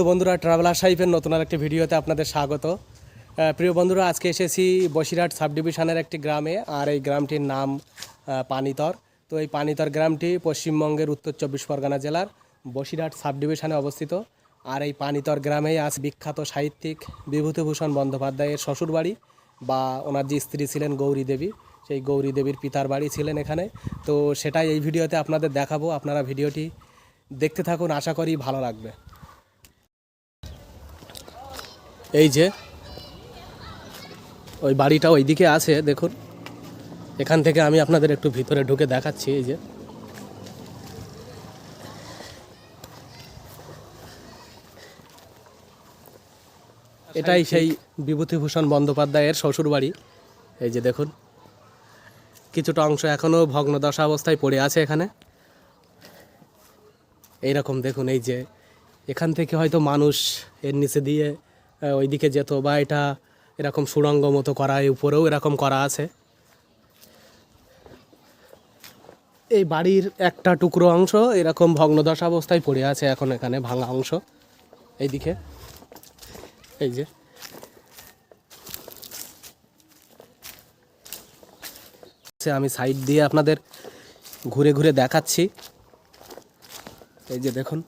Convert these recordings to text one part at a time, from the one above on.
তো বন্ধুরা ট্রাভেলার সাইফের নতুন আর একটি ভিডিওতে আপনাদের স্বাগত। প্রিয় বন্ধুরা, আজকে এসেছি বসিরহাট সাব ডিভিশনের একটি গ্রামে, আর এই গ্রামটির নাম পানিতর। তো এই পানিতর গ্রামটি পশ্চিমবঙ্গের উত্তর চব্বিশ পরগনা জেলার বসিরহাট সাব ডিভিশনে অবস্থিত। আর এই পানিতর গ্রামেই আজ বিখ্যাত সাহিত্যিক বিভূতিভূষণ বন্দ্যোপাধ্যায়ের শ্বশুরবাড়ি, বা ওনার যে স্ত্রী ছিলেন গৌরী দেবী, সেই গৌরী দেবীর পিতার বাড়ি ছিলেন এখানে। তো সেটাই এই ভিডিওতে আপনাদের দেখাবো। আপনারা ভিডিওটি দেখতে থাকুন, আশা করি ভালো লাগবে। এই যে, ওই বাড়িটা ওইদিকে আছে, দেখুন। এখান থেকে আমি আপনাদের একটু ভিতরে ঢুকে দেখাচ্ছি, এই যে। এটাই সেই বিভূতিভূষণ বন্দ্যোপাধ্যায়ের শ্বশুরবাড়ি। এই যে, দেখুন। কিছুটা অংশ এখনও ভগ্নদশা অবস্থায় পড়ে আছে এখানে। এইরকম, দেখুন, এই যে, এখান থেকে হয়তো মানুষ এর নিচে দিয়ে ওইদিকে যেত বা এটা এরকম সুড়ঙ্গ মতো করা এই উপরেও এরকম করা আছে। এই বাড়ির একটা টুকরো অংশ এরকম ভগ্নদশা অবস্থায় পড়ে আছে এখন এখানে ভাঙা অংশ। এইদিকে, এই যে। আমি সাইড দিয়ে আপনাদের ঘুরে ঘুরে দেখাচ্ছি। এই যে দেখুন,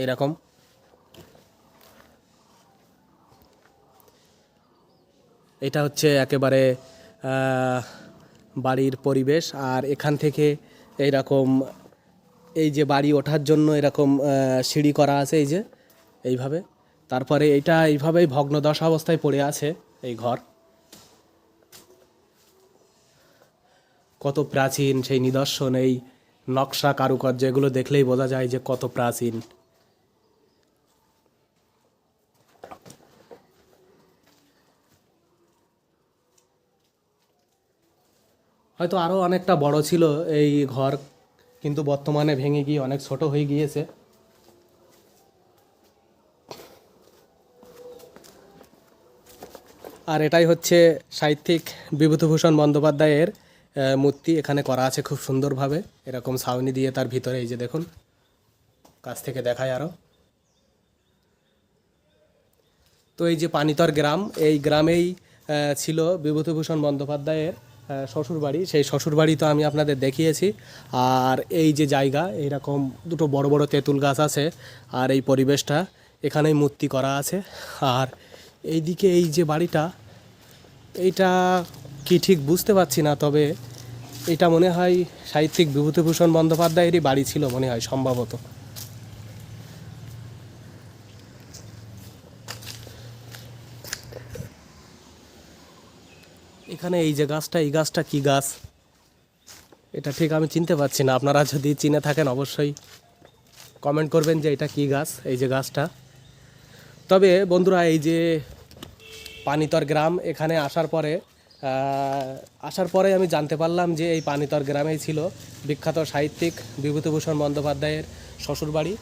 এইরকম। এটা হচ্ছে একেবারে বাড়ির পরিবেশ। আর এখান থেকে এইরকম, এই যে বাড়ি ওঠার জন্য এরকম সিঁড়ি করা আছে এই যে, এইভাবে। তারপরে এটা এইভাবেই ভগ্নদশা অবস্থায় পড়ে আছে এই ঘর। কত প্রাচীন সেই নিদর্শন, এই নকশা কারুকার্য, এগুলো দেখলেই বোঝা যায় যে কত প্রাচীন। হয়তো আরও অনেকটা বড় ছিল এই ঘর, কিন্তু বর্তমানে ভেঙে গিয়ে অনেক ছোট হয়ে গিয়েছে। আর এটাই হচ্ছে সাহিত্যিক বিভূতিভূষণ বন্দ্যোপাধ্যায়ের মূর্তি। এখানে করা আছে খুব সুন্দরভাবে। এরকম ছাউনি দিয়ে তার ভিতরে এই যে দেখুন, কাছ থেকে দেখায় আরও তো এই যে পানিতর গ্রাম, এই গ্রামেই ছিল বিভূতিভূষণ বন্দ্যোপাধ্যায়ের আহ, শ্বশুরবাড়ি। সেই শ্বশুরবাড়ি তো আমি আপনাদের দেখিয়েছি। আর এই যে জায়গা এইরকম দুটো বড় বড় তেঁতুল গাছ আছে আর এই পরিবেশটা এখানেই মূর্তি করা আছে। আর এইদিকে এই যে বাড়িটা এইটা কি ঠিক বুঝতে পারছি না তবে এটা মনে হয় সাহিত্যিক বিভূতিভূষণ বন্দ্যোপাধ্যায়েরই বাড়ি ছিল মনে হয় সম্ভবত। এখানে এই যে গাছটা, এই গাছটা কি গাছ? এটা ঠিক আমি চিনতে পারছি না। আপনারা যদি চিনে থাকেন অবশ্যই কমেন্ট করবেন যে এটা কি গাছ, এই যে গাছটা। তবে বন্ধুরা, এই যে পানিতর গ্রাম, এখানে আসার পরে আসার পরে আমি জানতে পারলাম যে এই পানিতর গ্রামেই ছিল বিখ্যাত সাহিত্যিক বিভূতিভূষণ বন্দ্যোপাধ্যায়ের শ্বশুরবাড়ি,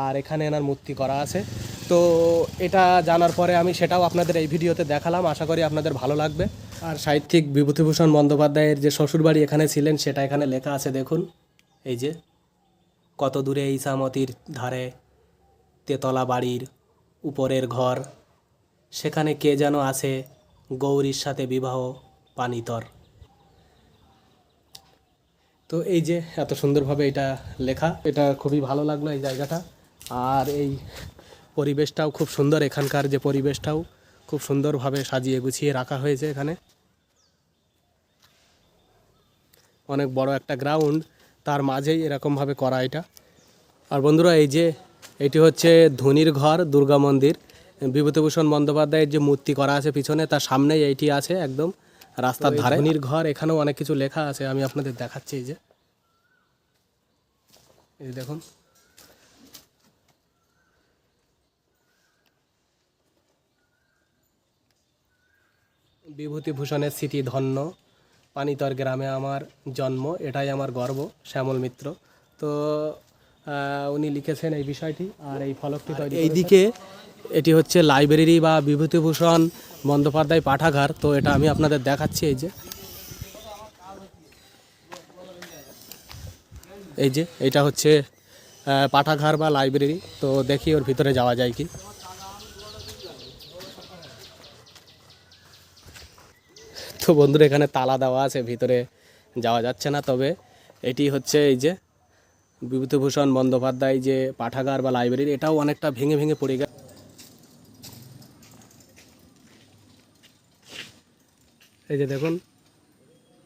আর এখানে এনার মূর্তি করা আছে। তো এটা জানার পরে আমি সেটাও আপনাদের এই ভিডিওতে দেখালাম। আশা করি আপনাদের ভালো লাগবে। আর সাহিত্যিক বিভূতিভূষণ বন্দ্যোপাধ্যায়ের যে শ্বশুরবাড়ি এখানে ছিলেন, সেটা এখানে লেখা আছে, দেখুন। এই যে, কত দূরে ইসামতির ধারে তেতলা বাড়ির উপরের ঘর, সেখানে কে যেন আছে গৌরীর সাথে বিবাহ পানিতর। তো এই যে, এত সুন্দরভাবে এটা লেখা, এটা খুবই ভালো লাগল এই জায়গাটা। আর এই পরিবেশটাও খুব সুন্দর এখানকার যে পরিবেশটাও খুব সুন্দরভাবে সাজিয়ে গুছিয়ে রাখা হয়েছে এখানে। অনেক বড় একটা গ্রাউন্ড তার মাঝেই এরকমভাবে করা এটা। আর বন্ধুরা এই যে এটি হচ্ছে ধনির ঘর দুর্গা মন্দির। বিভূতিভূষণ বন্দ্যোপাধ্যায়ের যে মূর্তি করা আছে পিছনে তার সামনেই এইটি আছে একদম রাস্তার ধারে। ধনির ঘর এখানেও অনেক কিছু লেখা আছে আমি আপনাদের দেখাচ্ছি এই যে। এই দেখুন বিভূতিভূষণের স্মৃতি ধন্য। পানিতর গ্রামে আমার জন্ম এটাই আমার গর্ব শ্যামল মিত্র। তো উনি লিখেছেন এই বিষয়টি আর এই ফলকটি তৈরি এইদিকে এটি হচ্ছে লাইব্রেরি বা বিভূতিভূষণ বন্দ্যোপাধ্যায় পাঠাগার। তো এটা আমি আপনাদের দেখাচ্ছি এই যে। এই যে এটা হচ্ছে পাঠাগার বা লাইব্রেরি। তো দেখি ওর ভিতরে যাওয়া যায় কি। তো বন্ধুরা এখানে তালা দেওয়া আছে, ভিতরে যাওয়া যাচ্ছে না। তবে এটি হচ্ছে এই যে বিভূতিভূষণ বন্দ্যোপাধ্যায় যে পাঠাগার বা লাইব্রেরি, এটাও অনেকটা ভেঙে ভেঙে পড়ে গেছে। এই যে দেখুন,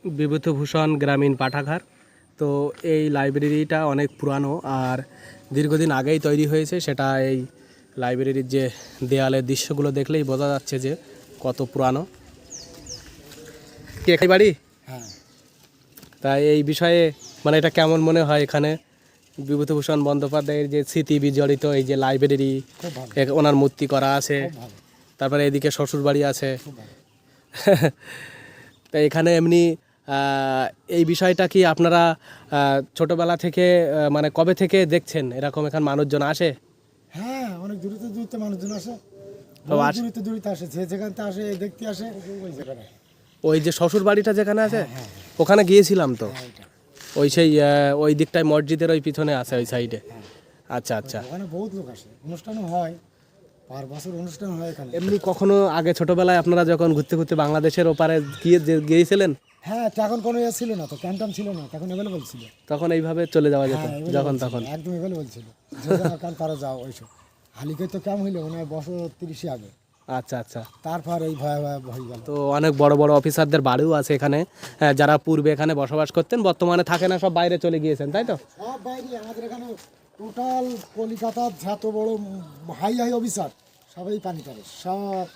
বিভূতিভূষণ গ্রামীণ পাঠাগার। তো এই লাইব্রেরিটা অনেক পুরানো আর দীর্ঘদিন আগেই তৈরি হয়েছে। সেটা এই লাইব্রেরির যে দেয়ালের দৃশ্যগুলো দেখলেই বোঝা যাচ্ছে যে কত পুরানো। কে বাড়ি? হ্যাঁ। তাই এই বিষয়ে মানে এটা কেমন মনে হয় এখানে? বিভূতিভূষণ বন্দ্যোপাধ্যায়ের যে স্মৃতি বিজড়িত এই যে লাইব্রেরি ওনার মূর্তি করা আছে। তারপরে এদিকে শ্বশুর বাড়ি আছে তো এখানে এমনি এই বিষয়টা কি আপনারা ছোটবেলা থেকে মানে কবে থেকে দেখছেন? এরকম এখানে মানুষজন আসে? হ্যাঁ অনেক দূরিতে দূরিতে মানুষজন আসে। দূরিতে দূরিতে আসে যে আসে দেখতে আসে। ওই যে শ্বশুর বাড়িটা যেখানে আছে? হ্যাঁ ওখানে গিয়েছিলাম তো। হ্যাঁ ওই সেই ওই দিকটায় মসজিদের ওই পিছনে আছে ওই সাইডে হ্যাঁ। আচ্ছা আচ্ছা। ওখানে বহুত লোক আসে। অনুষ্ঠানও হয়। পার বছর অনুষ্ঠান হয় এখানে। এমনি কখনো আগে ছোটবেলায় আপনারা যখন ঘুরতে ঘুরতে বাংলাদেশের ওপারে গিয়ে গিয়েছিলেন? হ্যাঁ তখন কোনো ইয়ে ছিল না তো ক্যান্টাম ছিল না তখন অ্যাভেলেবল ছিল। তখন এইভাবে চলে যাওয়া যেত হ্যাঁ যখন তখন। একদম অ্যাভেলেবল ছিল। কাল তারা যাও ওইসব। হালিকে তো কেমন হইল হয় বছর তিরিশে আগে। আচ্ছা আচ্ছা। তারপর এই ভয় ভয় হয়ে গেল। তো অনেক বড় বড় অফিসারদের বাড়িও আছে এখানে। যারা পূর্বে এখানে বসবাস করতেন বর্তমানে থাকে না সব বাইরে চলে গিয়েছেন তাই তো? সব বাইরে আমাদের এখানে টোটাল কলকাতার যত বড় হাই হাই অফিসার সবাই পানি করে সব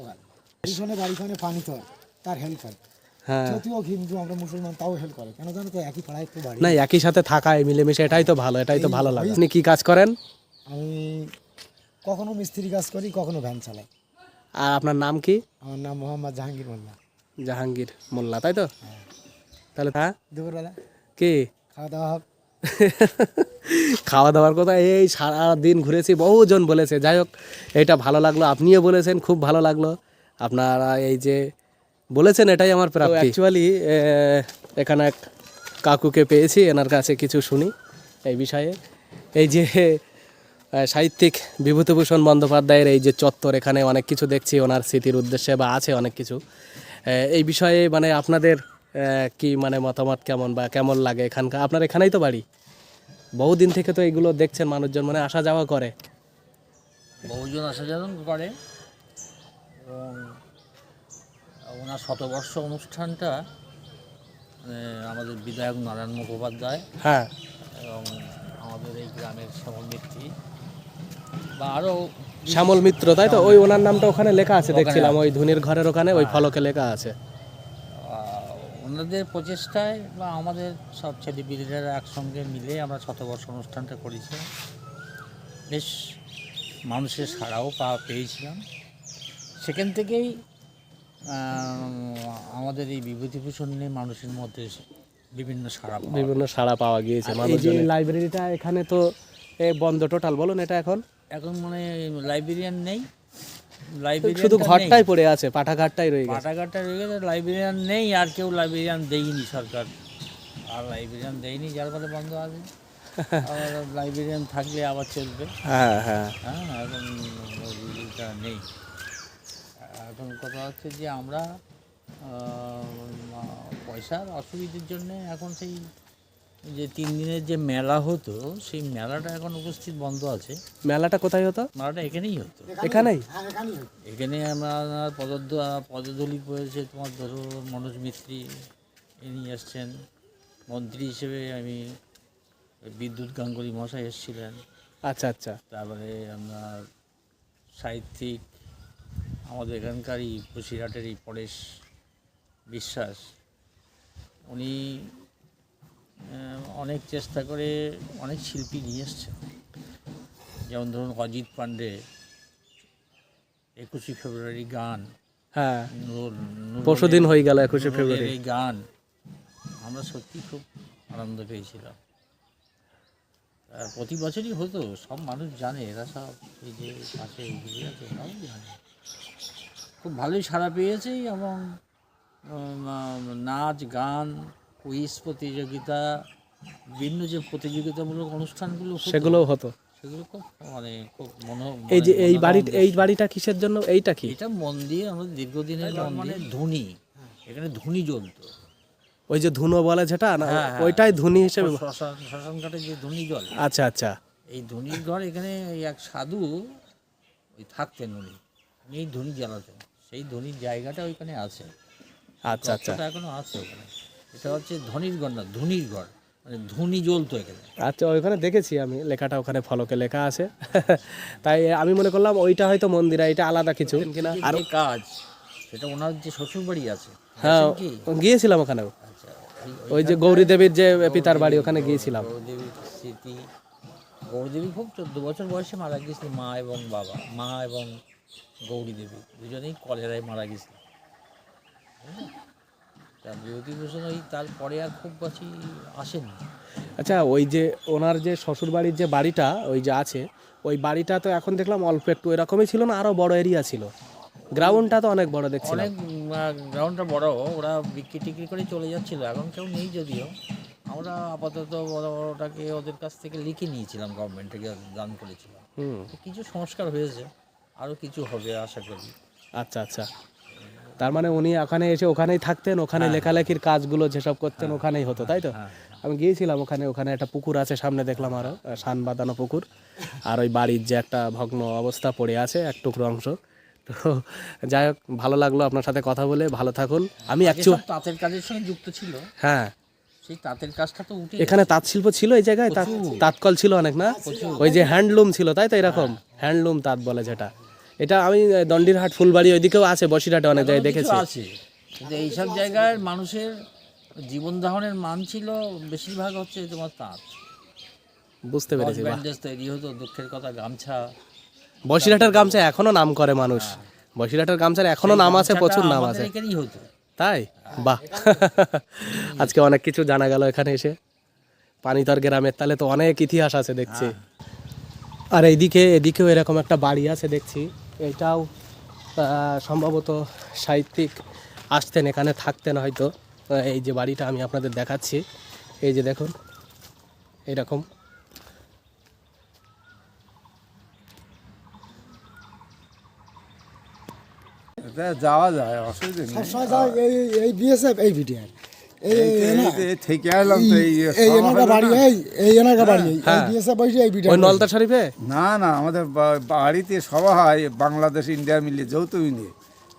ওখানে। পিছনে বাড়িখানে পানি তোর তার হেল্প করে হ্যাঁ। যদিও হিন্দু আমরা মুসলমান তাও হেল্প করে। কেন জানো তো একই পাড়ায় একটু বাড়ি। না একই সাথে থাকায় মিলেমিশে এটাই তো ভালো এটাই তো ভালো লাগে। আপনি কি কাজ করেন? আমি কখনো মিস্ত্রি কাজ করি কখনো ভ্যান চালাই। আর আপনার নাম কি? আমার নাম মোহাম্মদ জাহাঙ্গীর মোল্লা। জাহাঙ্গীর মোল্লা তাই তো? তাহলে হ্যাঁ দুপুরবেলা কি? খাওয়া দাওয়া হবে। খাওয়া দাওয়ার কথা এই সারা দিন ঘুরেছি বহুজন বলেছে। যাই হোক এটা ভালো লাগল আপনিও বলেছেন খুব ভালো লাগল। আপনারা এই যে বলেছেন এটাই আমার প্রাপ্তি। অ্যাকচুয়ালি এখানে এক কাকুকে পেয়েছি এনার কাছে কিছু শুনি এই বিষয়ে। এই যে সাহিত্যিক বিভূতিভূষণ বন্দ্যোপাধ্যায়ের এই যে চত্বর এখানে অনেক কিছু দেখছি ওনার স্মৃতির উদ্দেশ্যে বা আছে অনেক কিছু। এই বিষয়ে মানে আপনাদের কি মানে মতামত কেমন বা কেমন লাগে এখানকার? আপনার এখানেই তো বাড়ি? বহুদিন থেকে তো এগুলো দেখছেন মানুষজন মানে আসা যাওয়া করে। বহুজন আসা যাওয়া করে। এবং ওনার শতবর্ষ অনুষ্ঠানটা মানে আমাদের বিধায়ক নারায়ণ মুখোপাধ্যায় হ্যাঁ। এবং আমাদের এই গ্রামের শ্যামলমিত্রী বা আরও শ্যামল মিত্র তাই তো? ওই ওনার নামটা ওখানে লেখা আছে দেখছিলাম। ওই ধুনির ঘরের ওখানে ওই ফলকে লেখা আছে। ওনাদের প্রচেষ্টায় বা আমাদের সব ছেলেপিলেরা একসঙ্গে মিলে আমরা শতবর্ষ অনুষ্ঠানটা করেছি। বেশ মানুষের সাড়াও পাওয়া পেয়েছিলাম। সেখান থেকেই আমাদের এই বিভূতিভূষণ নিয়ে মানুষের মধ্যে বিভিন্ন সাড়া বিভিন্ন সাড়া পাওয়া গিয়েছে লাইব্রেরিটা এখানে তো বন্ধ টোটাল বলুন এটা এখন। এখন মানে লাইব্রেরিয়ান নেই। লাইব্রেরিয়ান শুধু ঘরটাই পড়ে আছে পাঠাঘাটটাই রয়ে গেছে। পাটাঘাটটা রয়ে গেছে লাইব্রেরিয়ান নেই আর কেউ লাইব্রেরিয়ান দেয়নি সরকার। আর লাইব্রেরিয়ান দেয়নি যার ফলে বন্ধ আছে। আবার লাইব্রেরিয়ান থাকলে আবার চলবে। হ্যাঁ হ্যাঁ। হ্যাঁ এখন নেই। এখন কথা হচ্ছে যে আমরা পয়সার অসুবিধার জন্য এখন সেই যে তিন দিনের যে মেলা হতো সেই মেলাটা এখন উপস্থিত বন্ধ আছে। মেলাটা কোথায় হতো? মেলাটা এখানেই হতো। এখানেই। এখানে আমার পদদ পদদলি পড়েছে তোমার ধরো মনোজ মিস্ত্রি ইনি এসছেন। মন্ত্রী হিসেবে আমি বিদ্যুৎ গাঙ্গুলি মশাই এসেছিলেন। আচ্ছা আচ্ছা। তারপরে আপনার সাহিত্যিক আমাদের এখানকারই বসিরহাটেরই পরেশ বিশ্বাস উনি অনেক চেষ্টা করে অনেক শিল্পী নিয়ে এসছেন যেমন ধরুন অজিত পান্ডে একুশে ফেব্রুয়ারি গান। হ্যাঁ পরশু দিন হয়ে গেল একুশে ফেব্রুয়ারি। এই গান আমরা সত্যি খুব আনন্দ পেয়েছিলাম। আর প্রতি বছরই হতো সব মানুষ জানে এরা সব এই যে পাশে এগিয়ে আছে সব জানে। খুব ভালোই সাড়া পেয়েছে এবং নাচ গান কুইজ প্রতিযোগিতা বিভিন্ন যে প্রতিযোগিতামূলক অনুষ্ঠানগুলো সেগুলোও হতো। সেগুলো খুব মানে খুব মনো এই যে মানে এই বাড়ি এই বাড়িটা কিসের জন্য? এইটা কি? এটা মন্দির আমাদের দীর্ঘদিনের মানে ধুনি। এখানে ধুনি জ্বলতো। ওই যে ধুনো বলে যেটা না হ্যাঁ, হ্যাঁ। ওইটাই ধুনি হিসেবে শ্মশান শ্মশান ঘাটে যে ধুনি জল আচ্ছা আচ্ছা। এই ধুনির ঘর এখানে এই এক সাধু ওই থাকতেন উনি। উনি এই ধুনি জ্বালাতেন। সেই ধনির জায়গাটা ওইখানে আছে। আচ্ছা আচ্ছা। এখনও আছে ওখানে। এটা হচ্ছে ধনির ঘর না ধুনির ঘর মানে ধুনি জ্বলতো এখানে। আচ্ছা ওইখানে দেখেছি আমি লেখাটা ওখানে ফলকে লেখা আছে। তাই আমি মনে করলাম ওইটা হয়তো মন্দির এটা আলাদা কিছু। কিনা আর কাজ? সেটা ওনার যে শ্বশুর বাড়ি আছে। হ্যাঁ গিয়েছিলাম ওখানেও। আচ্ছা ওই- যে গৌরী দেবীর যে পিতার বাড়ি ওখানে গিয়েছিলাম। গৌরদেবীর স্মৃতি। গৌরদেবী খুব চোদ্দ বছর বয়সে মারা গেছিল মা এবং বাবা মা এবং গৌরী দেবী দুজনেই কলেরায় মারা গেছিল বিভূতিভূষণ ওই তারপরে আর খুব বেশি আসেনি। আচ্ছা ওই যে ওনার যে শ্বশুর বাড়ির যে বাড়িটা ওই যে আছে ওই বাড়িটা তো এখন দেখলাম অল্প একটু এরকমই ছিল না আরও বড় এরিয়া ছিল। গ্রাউন্ডটা তো অনেক বড় দেখছিলাম। অনেক গ্রাউন্ডটা বড় ওরা বিক্রি টিক্রি করে চলে যাচ্ছিল এখন কেউ নেই যদিও। আমরা আপাতত বড় বড়টাকে ওদের কাছ থেকে লিখে নিয়েছিলাম গভর্নমেন্ট থেকে দান করেছিলাম। হুম। কিছু সংস্কার হয়েছে আরও কিছু হবে আশা করি। আচ্ছা আচ্ছা। তার মানে উনি ওখানে এসে ওখানেই থাকতেন ওখানে লেখালেখির কাজগুলো যেসব করতেন ওখানেই হতো তাই তো? হ্যাঁ আমি গিয়েছিলাম ওখানে ওখানে একটা পুকুর আছে সামনে দেখলাম আরও সান বাঁধানো পুকুর। আর ওই বাড়ির যে একটা ভগ্ন অবস্থা পড়ে আছে এক টুকরো অংশ। তো যাই হোক ভালো লাগল আপনার সাথে কথা বলে ভালো থাকুন। আমি অ্যাকচুয়াল তাঁতের কাজের সঙ্গে যুক্ত ছিল? হ্যাঁ। সেই তাঁতের কাজটা তো উঠে এখানে তাঁত শিল্প ছিল এই জায়গায়? তাঁত তাঁতকল ছিল অনেক না? ওই যে হ্যান্ডলুম ছিল তাই তো এরকম? হ্যান্ডলুম তাঁত বলে যেটা। এটা আমি আহ, দণ্ডিরহাট ফুলবাড়ি ওইদিকেও আছে বসিরহাটে অনেক জায়গায় দেখেছি। আছে। এইসব জায়গায় মানুষের জীবন ধারণের মান ছিল বেশিরভাগ হচ্ছে তোমার তাঁত। বুঝতে পেরেছি। ব্যান্ডেজ তৈরি হতো দুঃখের কথা গামছা। বসিরহাটের গামছা এখনও নাম করে মানুষ। বসিরহাটের গামছার এখনও নাম আছে প্রচুর নাম আছে। তাই? বাহ। আজকে অনেক কিছু জানা গেল এখানে এসে। পানিতর গ্রামের তাহলে তো অনেক ইতিহাস আছে দেখছি। আর এইদিকে এদিকেও এরকম একটা বাড়ি আছে দেখছি। এটাও সম্ভবত সাহিত্যিক আসতেন এখানে থাকতেন হয়তো। এই যে বাড়িটা আমি আপনাদের দেখাচ্ছি এই যে দেখুন এরকম। যাওয়া যায় অসুবিধা নেই। এই এই বিএসএফ এই ভিডিআর না। হ্যাঁ। না আমাদের বাড়িতে সভা হয় বাংলাদেশ ইন্ডিয়া মিলিয়ে যৌথ মিলিয়ে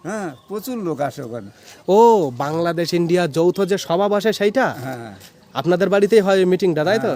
হ্যাঁ প্রচুর লোক আসে ওখানে ও বাংলাদেশ ইন্ডিয়া যৌথ যে সভা বসে সেইটা হ্যাঁ আপনাদের বাড়িতেই হয় মিটিংটা তাই তো